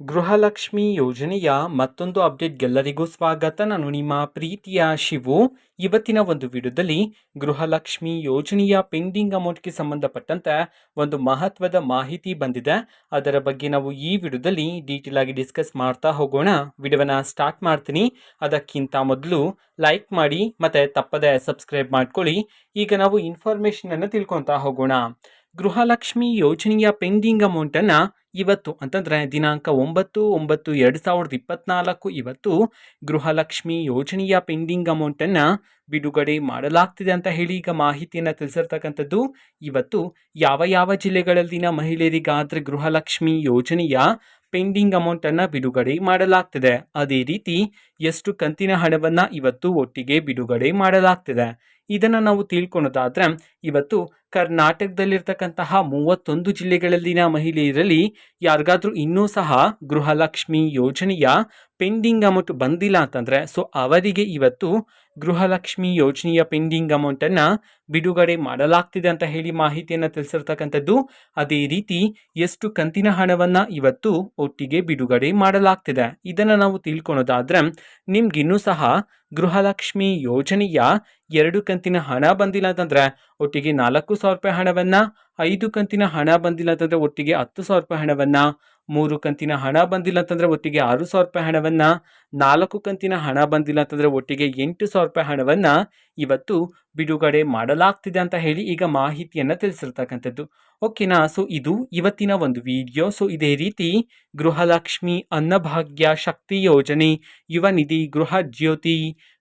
ಗೃಹಲಕ್ಷ್ಮಿ ಯೋಜನೆಯ ಮತ್ತೊಂದು ಅಪ್ಡೇಟ್ಗೆಲ್ಲರಿಗೂ ಸ್ವಾಗತ. ನಾನು ನಿಮ್ಮ ಪ್ರೀತಿಯ ಶಿವು. ಇವತ್ತಿನ ಒಂದು ವಿಡಿಯೋದಲ್ಲಿ ಗೃಹಲಕ್ಷ್ಮಿ ಯೋಜನೆಯ ಪೆಂಡಿಂಗ್ ಅಮೌಂಟ್ಗೆ ಸಂಬಂಧಪಟ್ಟಂತೆ ಒಂದು ಮಹತ್ವದ ಮಾಹಿತಿ ಬಂದಿದೆ. ಅದರ ಬಗ್ಗೆ ನಾವು ಈ ವಿಡಿಯೋದಲ್ಲಿ ಡೀಟೇಲ್ ಆಗಿ ಡಿಸ್ಕಸ್ ಮಾಡ್ತಾ ಹೋಗೋಣ. ವಿಡಿಯೋನ ಸ್ಟಾರ್ಟ್ ಮಾಡ್ತೀನಿ. ಅದಕ್ಕಿಂತ ಮೊದಲು ಲೈಕ್ ಮಾಡಿ, ಮತ್ತೆ ತಪ್ಪದೆ ಸಬ್ಸ್ಕ್ರೈಬ್ ಮಾಡ್ಕೊಳ್ಳಿ. ಈಗ ನಾವು ಇನ್ಫಾರ್ಮೇಷನನ್ನು ತಿಳ್ಕೊತಾ ಹೋಗೋಣ. ಗೃಹಲಕ್ಷ್ಮಿ ಯೋಜನೆಯ ಪೆಂಡಿಂಗ್ ಅಮೌಂಟನ್ನು ಇವತ್ತು ಅಂತಂದರೆ ದಿನಾಂಕ ಒಂಬತ್ತು ಒಂಬತ್ತು, ಎರಡು ಸಾವಿರದ ಇಪ್ಪತ್ನಾಲ್ಕು ಇವತ್ತು ಗೃಹಲಕ್ಷ್ಮಿ ಯೋಜನೆಯ ಪೆಂಡಿಂಗ್ ಅಮೌಂಟನ್ನು ಬಿಡುಗಡೆ ಮಾಡಲಾಗ್ತಿದೆ ಅಂತ ಹೇಳಿ ಈಗ ಮಾಹಿತಿಯನ್ನು ತಿಳಿಸಿರ್ತಕ್ಕಂಥದ್ದು. ಇವತ್ತು ಯಾವ ಯಾವ ಜಿಲ್ಲೆಗಳಲ್ಲಿನ ಮಹಿಳೆಯರಿಗಾದರೆ ಗೃಹಲಕ್ಷ್ಮಿ ಯೋಜನೆಯ ಪೆಂಡಿಂಗ್ ಅಮೌಂಟನ್ನು ಬಿಡುಗಡೆ ಮಾಡಲಾಗ್ತಿದೆ. ಅದೇ ರೀತಿ, ಎಷ್ಟು ಕಂತಿನ ಹಣವನ್ನು ಇವತ್ತು ಒಟ್ಟಿಗೆ ಬಿಡುಗಡೆ ಮಾಡಲಾಗ್ತಿದೆ. ಇದನ್ನು ನಾವು ತಿಳ್ಕೊಳ್ಳೋದಾದ್ರೆ ಇವತ್ತು ಕರ್ನಾಟಕದಲ್ಲಿರ್ತಕ್ಕಂತಹ ಮೂವತ್ತೊಂದು ಜಿಲ್ಲೆಗಳಲ್ಲಿನ ಮಹಿಳೆಯರಲ್ಲಿ ಯಾರಿಗಾದ್ರೂ ಇನ್ನೂ ಸಹ ಗೃಹಲಕ್ಷ್ಮಿ ಯೋಜನೆಯ ಪೆಂಡಿಂಗ್ ಅಮೌಂಟ್ ಬಂದಿಲ್ಲ ಅಂತಂದರೆ ಸೊ ಅವರಿಗೆ ಇವತ್ತು ಗೃಹಲಕ್ಷ್ಮಿ ಯೋಜನೆಯ ಪೆಂಡಿಂಗ್ ಅಮೌಂಟನ್ನು ಬಿಡುಗಡೆ ಮಾಡಲಾಗ್ತಿದೆ ಅಂತ ಹೇಳಿ ಮಾಹಿತಿಯನ್ನು ತಿಳಿಸಿರ್ತಕ್ಕಂಥದ್ದು. ಅದೇ ರೀತಿ ಎಷ್ಟು ಕಂತಿನ ಹಣವನ್ನು ಇವತ್ತು ಒಟ್ಟಿಗೆ ಬಿಡುಗಡೆ ಮಾಡಲಾಗ್ತಿದೆ. ಇದನ್ನು ನಾವು ತಿಳ್ಕೊಳೋದಾದರೆ ನಿಮ್ಗಿನ್ನೂ ಸಹ ಗೃಹಲಕ್ಷ್ಮಿ ಯೋಜನೆಯ ಎರಡು ಕಂತಿನ ಹಣ ಬಂದಿಲ್ಲ ಅಂತಂದರೆ, ಒಟ್ಟಿಗೆ ನಾಲ್ಕು ಸಾವಿರ ರೂಪಾಯಿ ಹಣವನ್ನು, ಐದು ಕಂತಿನ ಹಣ ಬಂದಿಲ್ಲ ಅಂತಂದರೆ, ಒಟ್ಟಿಗೆ ಹತ್ತು ಸಾವಿರ ರೂಪಾಯಿ ಹಣವನ್ನು ಮೂರು ಕಂತಿನ ಹಣ ಬಂದಿಲ್ಲ ಅಂತಂದರೆ ಒಟ್ಟಿಗೆ ಆರು ಸಾವಿರ ರೂಪಾಯಿ ಹಣವನ್ನು, ನಾಲ್ಕು ಕಂತಿನ ಹಣ ಬಂದಿಲ್ಲ ಅಂತಂದರೆ ಒಟ್ಟಿಗೆ ಎಂಟು ಸಾವಿರ ರೂಪಾಯಿ ಹಣವನ್ನು ಇವತ್ತು ಬಿಡುಗಡೆ ಮಾಡಲಾಗ್ತಿದೆ ಅಂತ ಹೇಳಿ ಈಗ ಮಾಹಿತಿಯನ್ನು ತಿಳಿಸಿರ್ತಕ್ಕಂಥದ್ದು. ಓಕೆನಾ ಸೊ ಇದು ಇವತ್ತಿನ ಒಂದು ವಿಡಿಯೋ ಸೊ ಇದೇ ರೀತಿ ಗೃಹಲಕ್ಷ್ಮಿ ಅನ್ನಭಾಗ್ಯ ಶಕ್ತಿ ಯೋಜನೆ ಯುವ ನಿಧಿ ಗೃಹ ಜ್ಯೋತಿ